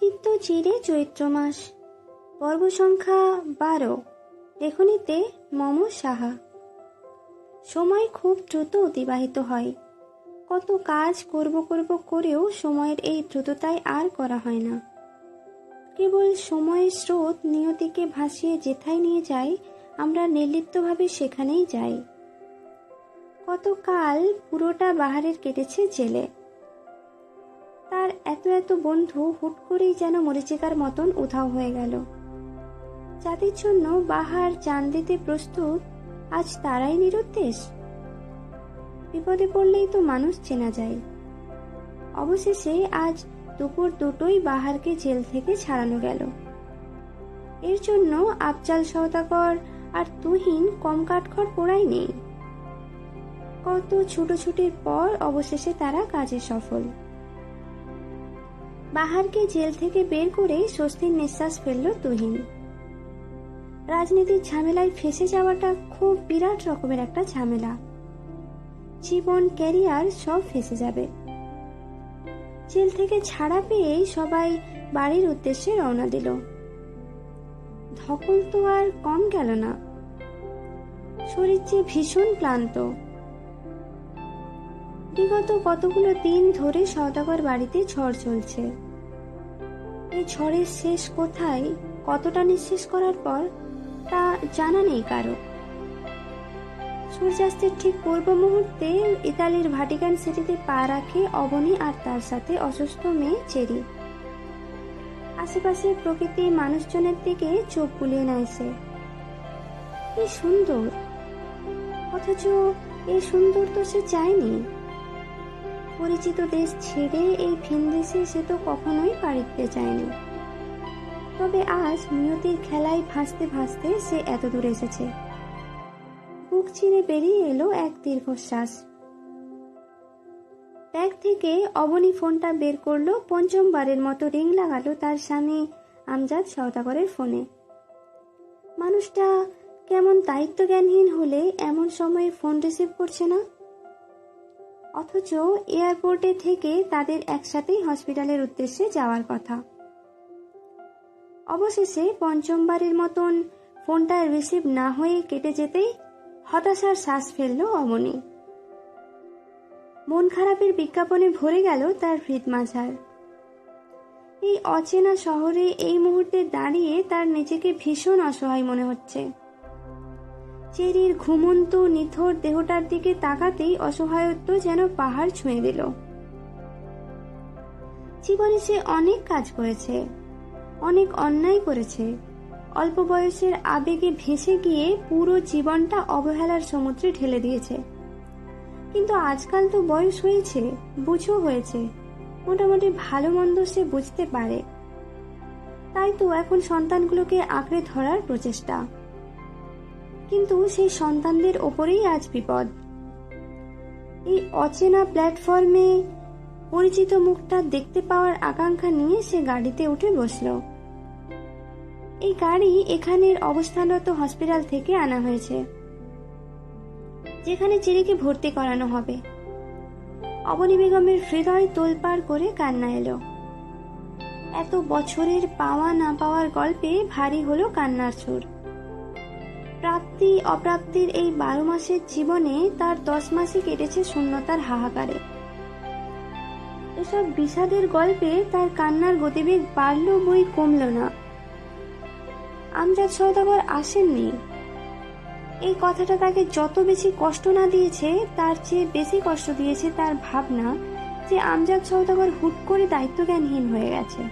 চিত্ত চিরে চৈত্র মাস। পর্ব সংখ্যা বারো। লেখনীতে মম সাহা। সময় খুব দ্রুত অতিবাহিত হয়। কত কাজ করব করব করেও সময়ের এই দ্রুততায় আর করা হয় না। কেবল সময়ের স্রোত নিয়তিকে ভাসিয়ে যেথায় নিয়ে যায় আমরা নির্লিপ্তভাবে সেখানেই যাই। কত কাল পুরোটা বাহারের কেটেছে জেলে। তার এত এত বন্ধু হুট করেই যেন মরিচিকার মতন উধাও হয়ে গেল। যাদের জন্য বাহার জান দিতে প্রস্তুত, আজ তারাই নিরুদ্দেশ। বিপদে পড়লেই তো মানুষ চেনা যায়। অবশেষে আজ দুপুর দুটোই বাহারকে জেল থেকে ছাড়ানো গেল। এর জন্য আফজাল সওদাগর আর তুহিন কম কাঠখড় পোড়াই নেই। কত ছুটোছুটির পর অবশেষে তারা কাজে সফল। বাহারকে জেল থেকে বের করে স্বস্তির নিঃশ্বাস ফেলল তুহিন। রাজনীতির ঝামেলায় ফেসে যাওয়াটা খুব বিরাট রকমের একটা ঝামেলা। জীবন, ক্যারিয়ার সব ফেসে যাবে। জেল থেকে ছাড়া পেয়েই সবাই বাড়ির উদ্দেশ্যে রওনা দিল। ধকল তো আর কম গেল না। শরীর যে ভীষণ ক্লান্ত। বিগত কতগুলো দিন ধরে সওদাগর বাড়িতে ঝড় চলছে। এই ঝড়ের শেষ কোথায়, কতটা নিঃশেষ করার পর, তা জানা নেই কারও। সূর্যাস্তের ঠিক পূর্ব মুহূর্তে ইতালির ভাটিকান সিটিতে পা রাখে অবনী আর তার সাথে অসুস্থ মেয়ে চেরি। আশেপাশে প্রকৃতি মানুষজনের দিকে চোখ বুলিয়ে নেয় সে। কি সুন্দর! অথচ এই সুন্দর তো সে চায়নি। পরিচিত দেশ ছেড়ে এই ভিন দেশে সে তো কখনোই পাড়ি দিতে চায়নি তবে আজ নিয়তির খেলায় ভাসতে ভাসতে সে এত দূর এসেছে। বুক চিরে বেরিয়ে এলো এক দীর্ঘশ্বাস। ব্যাগ থেকে অবনী ফোনটা বের করল, পঞ্চমবারের মতো রিং লাগালো তার স্বামী আমজাদ সওদাগরের ফোনে। মানুষটা কেমন দায়িত্বজ্ঞানহীন হলে এমন সময়ে ফোন রিসিভ করছে না? অথচ এয়ারপোর্টে থেকে তাদের একসাথেই হসপিটালের উদ্দেশ্যে যাওয়ার কথা। অবশেষে পঞ্চমবারের মতন ফোনটা রিসিভ না হয়ে কেটে যেতেই হতাশার শ্বাস ফেলল অমনি। মন খারাপের বিজ্ঞাপনে ভরে গেল তার হৃদ মাঝার। এই অচেনা শহরে এই মুহূর্তে দাঁড়িয়ে তার নিজেকে ভীষণ অসহায় মনে হচ্ছে। চেরির ঘুমন্ত নিথর দেহটার দিকে তাকাতেই অসহায়ত্ব যেন পাহাড় ছুঁয়ে দিল। জীবনে সে অনেক কাজ করেছে, অনেক অন্যায় করেছে। অল্প বয়সের আবেগে ভেসে গিয়ে পুরো জীবনটা অবহেলার সমুদ্রে ঢেলে দিয়েছে। কিন্তু আজকাল তো বয়স হয়েছে, বুঝো হয়েছে, মোটামুটি ভালো মন্দ সে বুঝতে পারে। তাই তো এখন সন্তানগুলোকে আঁকড়ে ধরার প্রচেষ্টা। কিন্তু সেই সন্তানদের ওপরেই আজ বিপদ। এই অচেনা প্ল্যাটফর্মে পরিচিত মুখটা দেখতে পাওয়ার আকাঙ্ক্ষা নিয়ে সে গাড়িতে উঠে বসল। এই গাড়ি এখানের অবস্থানরত হসপিটাল থেকে আনা হয়েছে, যেখানে চেরিকে ভর্তি করানো হবে। অবনী বেগমের হৃদয় তোলপাড় করে কান্না এলো। এত বছরের পাওয়া না পাওয়ার গল্পে ভারী হলো কান্নার সুর। প্রাপ্তি, অপ্রাপ্তির এই বারো মাসের জীবনে তার দশ মাসই কেটেছে শূন্যতার হাহাকারে। এসব বিষাদের গল্পে তার কান্নার গতিবেগ বাড়ল বই কমল না। আমজাদ সৌদাগর আসেননি। এই কথাটা তাকে যত বেশি কষ্ট না দিয়েছে, তার চেয়ে বেশি কষ্ট দিয়েছে তার ভাবনা যে আমজাদ সৌদাগর হুট করে দায়িত্বজ্ঞানহীন হয়ে গেছে।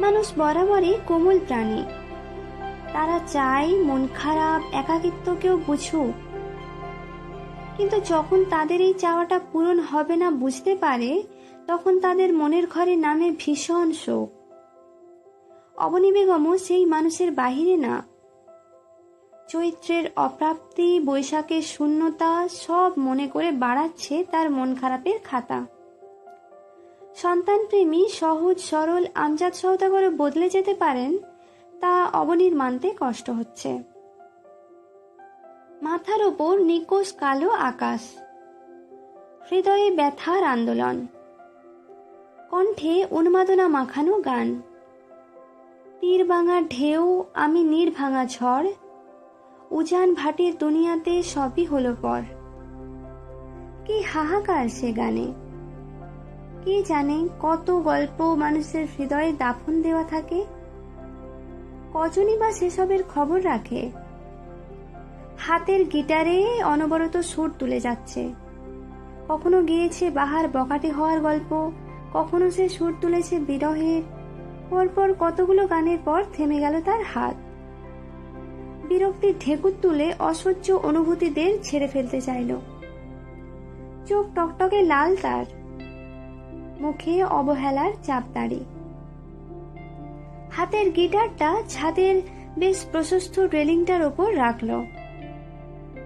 মানুষ বরাবরই কোমল প্রাণী। তারা চায় মন খারাপ একাকিত্ব কেউ বুঝুক। কিন্তু যখন তাদের এই চাওয়াটা পূরণ হবে না বুঝতে পারে, তখন তাদের মনের ঘরে নামে ভীষণ শোক। অবনী বেগমও সেই মানুষের বাহিরে না। চৈত্রের অপ্রাপ্তি, বৈশাখের শূন্যতা সব মনে করে বাড়াচ্ছে তার মন খারাপের খাতা। সন্তানপ্রেমী, সহজ, সরল, আমজাদ সহদাগরে বদলে যেতে পারেন তা অবনীর মানতে কষ্ট হচ্ছে। মাথার ওপর নিকোষ কালো আকাশ। হৃদয়ে ব্যথার আন্দোলন। কণ্ঠে উন্মাদনা মাখানো গান। তীর ভাঙা ঢেউ, আমি নীর ভাঙা ঝড়। উজান ভাটির দুনিয়াতে সবই হলো পর। কি হাহাকার সে গানে? কে জানে কত গল্প মানুষের হৃদয়ে দাফন দেওয়া থাকে? কজনই বা সেসবের খবর রাখে? হাতের গিটারে অনবরত সুর তুলে যাচ্ছে। কখনো গিয়েছে বাহার বকাটে হওয়ার গল্প, কখনো সে সুর তুলেছে বিরহের। পরপর কতগুলো গানের পর থেমে গেল তার হাত। বিরক্তি ঢেকুর তুলে অসহ্য অনুভূতিদের ছেড়ে ফেলতে চাইল। চোখ টকটকে লাল তার। মুখে অবহেলার চাপ চাপদাড়ি। হাতের গিটারটা ছাদের বেশ প্রশস্ত রেলিংটার ওপর রাখল।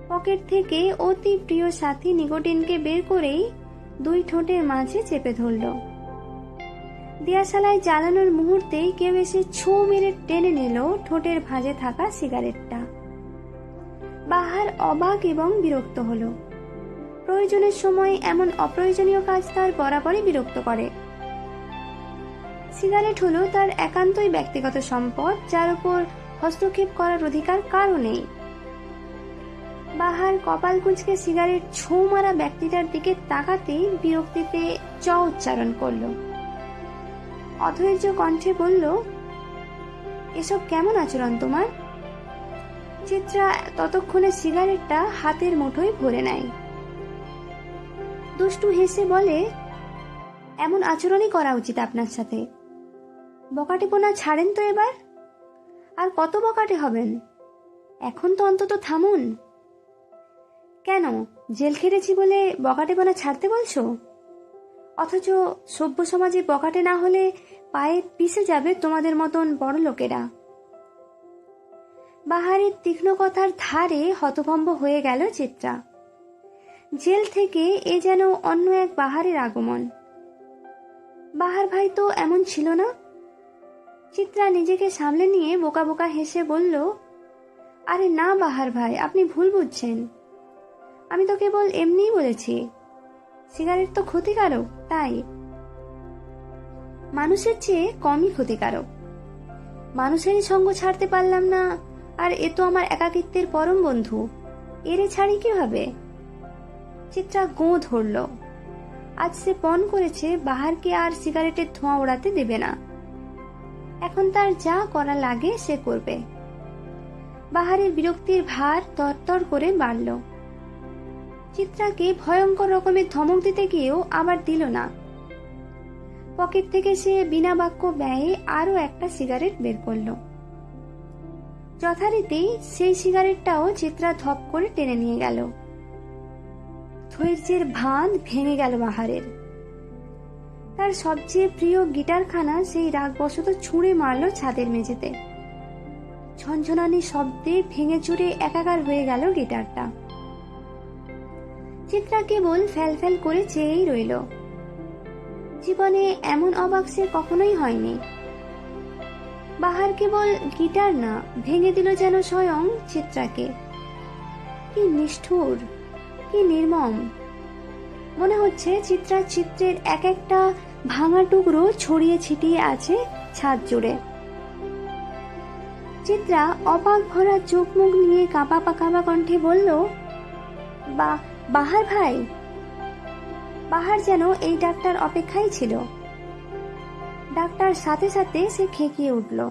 পকেট থেকে অতি প্রিয় সাথী নিকোটিনকে বের করেই দুই ঠোঁটের মাঝে চেপে ধরল। দিয়াশালায় জ্বালানোর মুহূর্তেই কেউ এসে ছো মেরে টেনে নিল ঠোঁটের ভাঁজে থাকা সিগারেটটা। বাহার অবাক এবং বিরক্ত হলো। প্রয়োজনের সময় এমন অপ্রয়োজনীয় কাজ তার বরাবরই বিরক্ত করে। সিগারেট হলো তার একান্তই ব্যক্তিগত সম্পদ, যার উপর হস্তক্ষেপ করার অধিকার কারও নেই। বাহার কপাল কুঁচকে সিগারেট ছো মারা ব্যক্তিটার দিকে তাকাতেই বিরক্তিতে চ উচ্চারণ করল। অধৈর্য কণ্ঠে বলল, এসব কেমন আচরণ তোমার? চিত্রা ততক্ষণে সিগারেটটা হাতের মুঠোয় ভরে নেয়। দুষ্টু হেসে বলে, এমন আচরণই করা উচিত আপনার সাথে। বকাটেপোনা ছাড়েন তো এবার? আর কত বকাটে হবেন? এখন তো অন্তত থামুন। কেন, জেল খেটেছি বলে বকাটেপোনা ছাড়তে বলছো? অথচ সভ্য সমাজে বকাটে না হলে পায়ে পিষে যাবে তোমাদের মতন বড় লোকেরা। বাহারের তীক্ষ্ণ কথার ধারে হতভম্ব হয়ে গেল চিত্রা। জেল থেকে এ যেন অন্য এক বাহারের আগমন। বাহার ভাই তো এমন ছিল না? চিত্রা নিজেকে সামলে নিয়ে বোকা বোকা হেসে বলল, আরে না বাহার ভাই, আপনি ভুল বুঝছেন। আমি তো কেবল এমনিই বলেছি, সিগারেট তো ক্ষতিকারক, তাই। মানুষের চেয়ে কমই ক্ষতিকারক। মানুষেরই সঙ্গ ছাড়তে পারলাম না, আর এ তো আমার একাকিত্বের পরম বন্ধু, এরে ছাড়ি কীভাবে? চিত্রা গোঁ ধরল, আজ সে পণ করেছে, বাহারকে আর সিগারেটের ধোঁয়া ওড়াতে দেবে না। এখন তার যা করা লাগে সে করবে। বাহারের বিরক্তির ভার তরতর করে বাড়ল। চিত্রাকে ভয়ঙ্কর রকমের ধমক দিতে গিয়েও আবার দিল না। পকেট থেকে সে বিনা বাক্য ব্যয়ে আরও একটা সিগারেট বের করল। যথারীতি সেই সিগারেটটাও চিত্রা ধপ করে টেনে নিয়ে গেল। ধৈর্যের ভাঁধ ভেঙে গেল বাহারের। তার সবচেয়ে প্রিয় গিটারখানা সেই রাগবশত ছুঁড়ে মারল ছাদের মেঝেতে। ঝনঝনানি শব্দে ভেঙে চুরে একাকার হয়ে গেল গিটারটা। চিত্রা কেবল ফ্যাল ফ্যাল করে চেয়েই রইল। জীবনে এমন অবাক সে কখনোই হয়নি। বাহার কেবল গিটার না, ভেঙে দিল যেন স্বয়ং চিত্রাকে। কি নিষ্ঠুর, কি নির্মম। মনে হচ্ছে চিত্রার চিত্রের এক একটা ভাঙা টুকরো ছড়িয়ে ছিটিয়ে আছে ছাদ জুড়ে। চিত্রা অবাক ভরা চোখ মুখ নিয়ে কাঁপা কাঁপা কণ্ঠে বলল, বা, বাহার ভাই, বাহার যেন এই ডাক্তার অপেক্ষাই ছিল। ডাক্তার সাথে সাথে সে খেকিয়ে উঠল।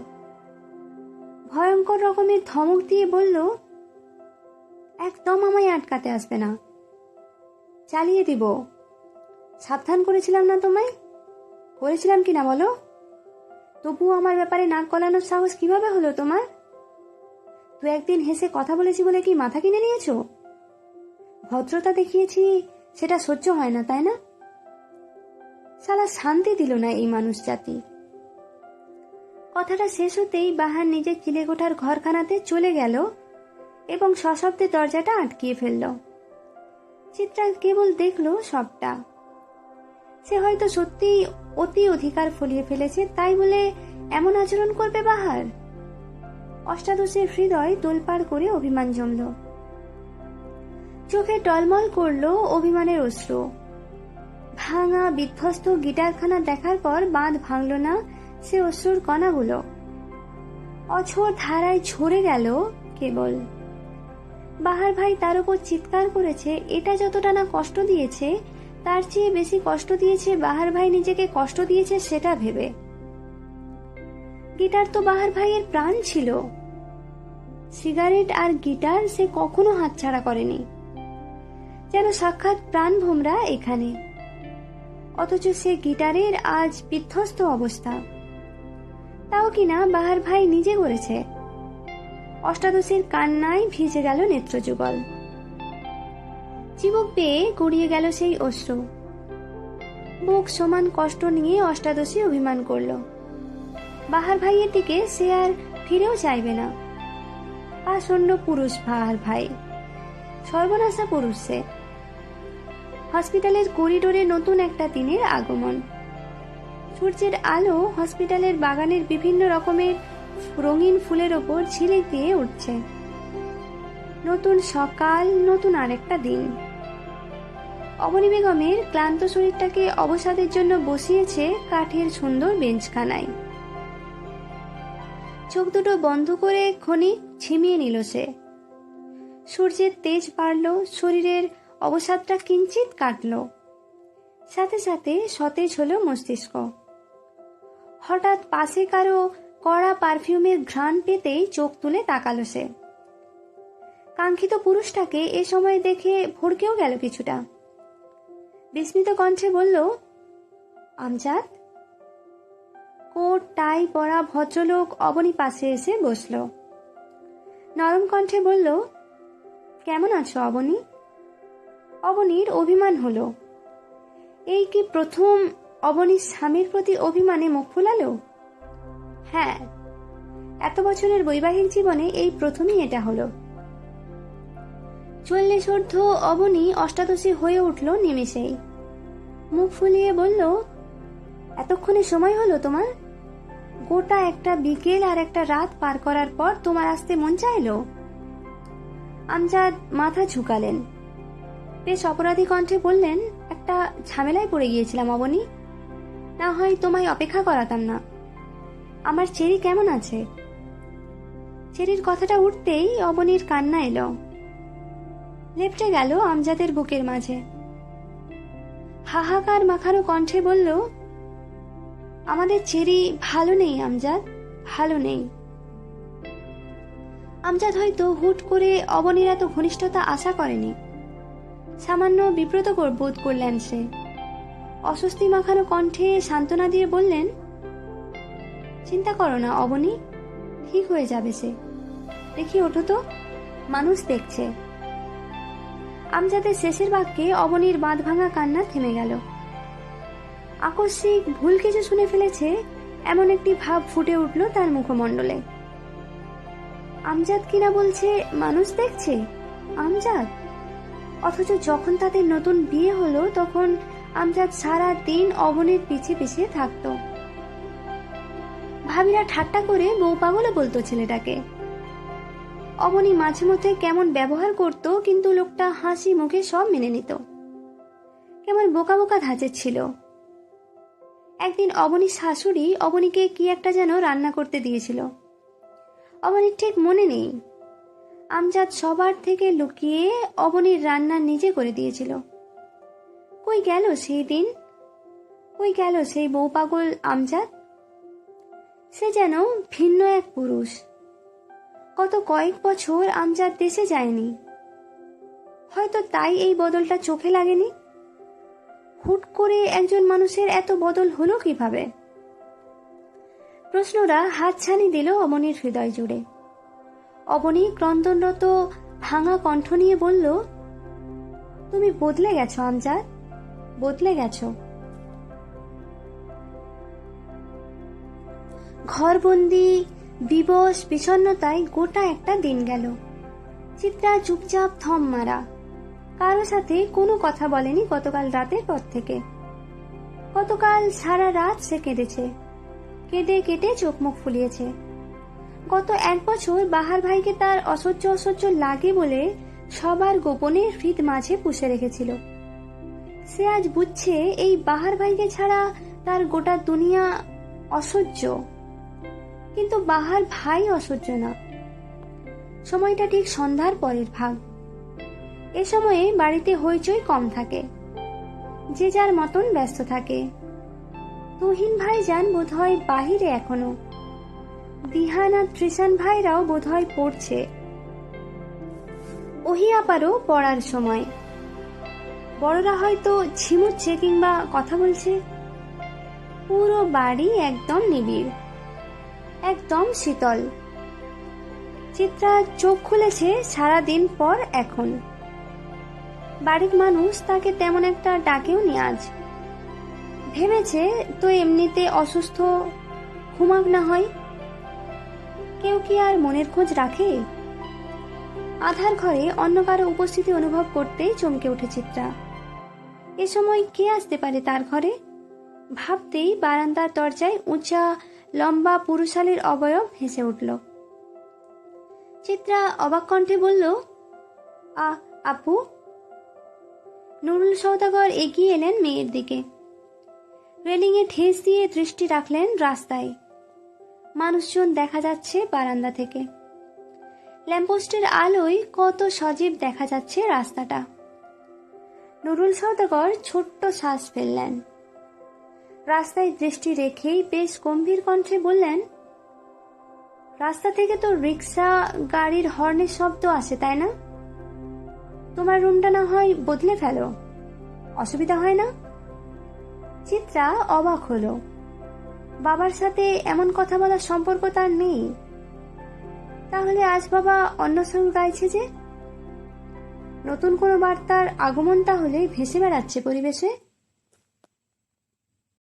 ভয়ঙ্কর রকমের ধমক দিয়ে বলল, একদম আমায় আটকাতে আসবে না। চালিয়ে দিব। সাবধান করেছিলাম না তোমায় করেছিলাম কি না বলো? তবুও আমার ব্যাপারে নাক গলানোর সাহস কীভাবে হলো তোমার? দু একদিন হেসে কথা বলেছি বলে কি মাথা কিনে নিয়েছো? ভদ্রতা দেখিয়েছি সেটা সহ্য হয় না, তাই না? সালা শান্তি দিল না এই মানুষ জাতি। কথাটা শেষ হতেই বাহার নিজের চিলেকোঠার ঘরখানাতে চলে গেল এবং সশব্দে দরজাটা আটকিয়ে ফেলল। চিত্রা কেবল দেখল সবটা। সে হয়তো সত্যিই অতি অধিকার ফলিয়ে ফেলেছে, তাই বলে এমন আচরণ করবে বাহার? অষ্টাদশের হৃদয় তোলপাড় করে অভিমান জমল। চোখে টলমল করল অভিমানের অশ্রু। ভাঙা, বিধ্বস্ত গিটারখানা দেখার পর বাঁধ ভাঙল না সে অশ্রুর কণাগুলো। অছর ধারায় ঝরে গেল কেবল। বাহার ভাই তার উপর চিৎকার করেছে, এটা যতটা না কষ্ট দিয়েছে তার চেয়ে বেশি কষ্ট দিয়েছে বাহার ভাই নিজেকে কষ্ট দিয়েছে সেটা ভেবে। গিটার তো বাহার ভাইয়ের প্রাণ ছিল। সিগারেট আর গিটার সে কখনো হাতছাড়া করেনি। যেন সাক্ষাৎ প্রাণ ভোমরা এখানে। অথচ সে গিটারের আজ বিধ্বস্ত অবস্থা। তাও কিনা বাহার ভাই নিজে করেছে? অষ্টাদশীর কান্নায় ভিজে গেল নেত্রযুগল। চিবুক পেয়ে গড়িয়ে গেল সেই অশ্রু। বুক সমান কষ্ট নিয়ে অষ্টাদশী অভিমান করল। বাহার ভাইয়ের দিকে সে আর ফিরেও চাইবে না। আসন্ন পুরুষ বাহার ভাই, সর্বনাশা পুরুষ সে। হসপিটালের করিডোরে নতুন একটা দিনের আগমন। সূর্যের আলো হসপিটালের বাগানের বিভিন্ন রকমের রঙিন ফুলের ওপর ঝিলিক দিয়ে উঠছে। নতুন সকাল, নতুন আরেকটা দিন। অবনী বেগমের ক্লান্ত শরীরটাকে অবসাদের জন্য বসিয়েছে কাঠের সুন্দর বেঞ্চখানায়। চোখ দুটো বন্ধ করে ক্ষণিক ঝিমিয়ে নিল সে। সূর্যের তেজ বাড়ল, শরীরের অবসাদটা কিঞ্চিত কাটল। সাথে সাথে সতেজ হলো মস্তিষ্ক। হঠাৎ পাশে কারও কড়া পারফিউমের ঘ্রাণ পেতেই চোখ তুলে তাকালো সে। কাঙ্ক্ষিত পুরুষটাকে এ সময় দেখে ভড়কেও গেল কিছুটা। বিস্মিত কণ্ঠে বলল, আমজাদ? কোট টাই পরা ভদ্রলোক অবনী পাশে এসে বসল। নরম কণ্ঠে বলল, কেমন আছো অবনী? অবনীর অভিমান হলো। এই কি প্রথম অবনীর স্বামীর প্রতি অভিমানে মুখ ফুলালো? হ্যাঁ এত বছরের বৈবাহিক জীবনে এই প্রথমই এটা হলো। চল্লিশ ঊর্ধ্ব অবনী অষ্টাদশী হয়ে উঠল নিমেষেই। মুখ ফুলিয়ে বলল, এতক্ষণে সময় হলো তোমার? গোটা একটা বিকেল আর একটা রাত পার করার পর তোমার আসতে মন চাইলো? আমজাদ মাথা ঝুঁকালেন। বেশ অপরাধী কণ্ঠে বললেন, একটা ঝামেলায় পড়ে গিয়েছিলাম অবনী। না হয় তোমায় অপেক্ষা করাতাম না। আমার চেরি কেমন আছে? চেরির কথাটা উঠতেই অবনীর কান্না এলো। লেপটে গেল আমজাদের বুকের মাঝে। হাহাকার মাখানো কণ্ঠে বলল, আমাদের চেরি ভালো নেই, আমজাদ, ভালো নেই। আমজাদ হয়তো হুট করে অবনীর এত ঘনিষ্ঠতা আশা করেনি। সামান্য বিব্রত বোধ করলেন সে। অস্বস্তি মাখানো কণ্ঠে সান্ত্বনা দিয়ে বললেন, চিন্তা করো না, অবনী, ঠিক হয়ে যাবে সে। দেখি ওঠো তো, মানুষ দেখছে। আমজাদের শেষের বাক্যে অবনীর বাঁধ ভাঙা কান্না থেমে গেল। আকস্মিক ভুল কিছু শুনে ফেলেছে, এমন একটি ভাব ফুটে উঠল তার মুখমণ্ডলে। আমজাদ কিনা বলছে, মানুষ দেখছে? আমজাদ? অথচ যখন তাদের নতুন বিয়ে হলো, তখন আমজাদ সারা দিন অবনীর পিছে পিছিয়ে থাকতো। ভাবিরা ঠাট্টা করে বউ পাগলও বলতো ছেলেটাকে। অবনী মাঝে মধ্যে কেমন ব্যবহার করত, কিন্তু লোকটা হাসি মুখে সব মেনে নিত। কেমন বোকা বোকা ধাঁচের ছিল। একদিন অবনীর শাশুড়ি অবনীকে কি একটা যেন রান্না করতে দিয়েছিল। অবনীর ঠিক মনে নেই। আমজাদ সবার থেকে লুকিয়ে অবনীর রান্না নিজে করে দিয়েছিল। কই গেল সেই দিন? কই গেল সেই বউ পাগল আমজাদ? সে যেন ভিন্ন এক পুরুষ। গত কয়েক বছর আমজাদ দেশে যায়নি। হয়তো তাই এই বদলটা চোখে লাগেনি? হুট করে একজন মানুষের এত বদল হলো কীভাবে? প্রশ্নরা হাতছানি দিল অবনীর হৃদয় জুড়ে। অবনী ক্রন্দনরত ভাঙা কণ্ঠ নিয়ে বলল, তুমি বদলে গেছো আমজাদ, বদলে গেছো। ঘরবন্দি বিবশ বিষণ্নতায় গোটা একটা দিন গেল। চিত্রা চুপচাপ থম মারা। কারও সাথে কোনো কথা বলেনি গতকাল রাতের পর থেকে। গতকাল সারা রাত সে কেঁদেছে। কেঁদে কেটে চোখ মুখ ফুলিয়েছে। গত এক বছর বাহার ভাইকে তার অসহ্য অসহ্য লাগে বলে সবার গোপনে হৃদ মাঝে পুষে রেখেছিল। সে আজ বুঝছে এই বাহার ভাইকে ছাড়া তার গোটা দুনিয়া অসহ্য। কিন্তু বাহার ভাই অসহ্য না। সময়টা ঠিক সন্ধ্যার পরের ভাগ। এ সময়ে বাড়িতে হইচই কম থাকে। যে যার মতন ব্যস্ত থাকে। তুহিন ভাইজান বোধহয় বাহিরে এখনও। দিহান আর ত্রিশান ভাইরাও বোধহয় পড়ছে। ওহি আপারও পড়ার সময়। বড়রা হয়তো ঝিমুচ্ছে কিংবা কথা বলছে। পুরো বাড়ি একদম নিবিড়। একদম শীতল। চিত্রা চোখ খুলেছে সারা দিন পর এখন। বাড়ির মানুষ তাকে তেমন একটা ডাকেও নি আজ। ভেবেছে, তো এমনিতে অসুস্থ, ঘুমাক না হয়? কেউ কি আর মনের খোঁজ রাখে? আধার ঘরে অন্য কারও উপস্থিতি অনুভব করতেই চমকে উঠে চিত্রা। এ সময় কে আসতে পারে তার ঘরে? ভাবতেই বারান্দার দরজায় উঁচা লম্বা পুরুষালীর অবয়ব হেসে উঠল। চিত্রা অবাক কণ্ঠে বলল, আ, আপু। নুরুল সৌদাগর এগিয়ে এলেন মেয়ের দিকে। রেলিংয়ে ঠেস দিয়ে দৃষ্টি রাখলেন রাস্তায়। মানুষজন দেখা যাচ্ছে বারান্দা থেকে। ল্যাম্পোস্টের আলোয় কত সজীব দেখা যাচ্ছে রাস্তাটা। নুরুল সৌদাগর ছোট্ট শ্বাস ফেললেন। রাস্তায় দৃষ্টি রেখেই বেশ গম্ভীর কণ্ঠে বললেন, রাস্তা থেকে তো রিক্সা, গাড়ির হর্নের শব্দ আসে, তাই না? তোমার রুমটা না হয় বদলে ফেলো। অসুবিধা হয় না? চিত্রা অবাক হলো। বাবার সাথে এমন কথা বলার সম্পর্ক তার নেই। তাহলে আজ বাবা অন্য সঙ্গ গাইছে যে? নতুন কোনো বার্তার আগমন তাহলে ভেসে বেড়াচ্ছে পরিবেশে।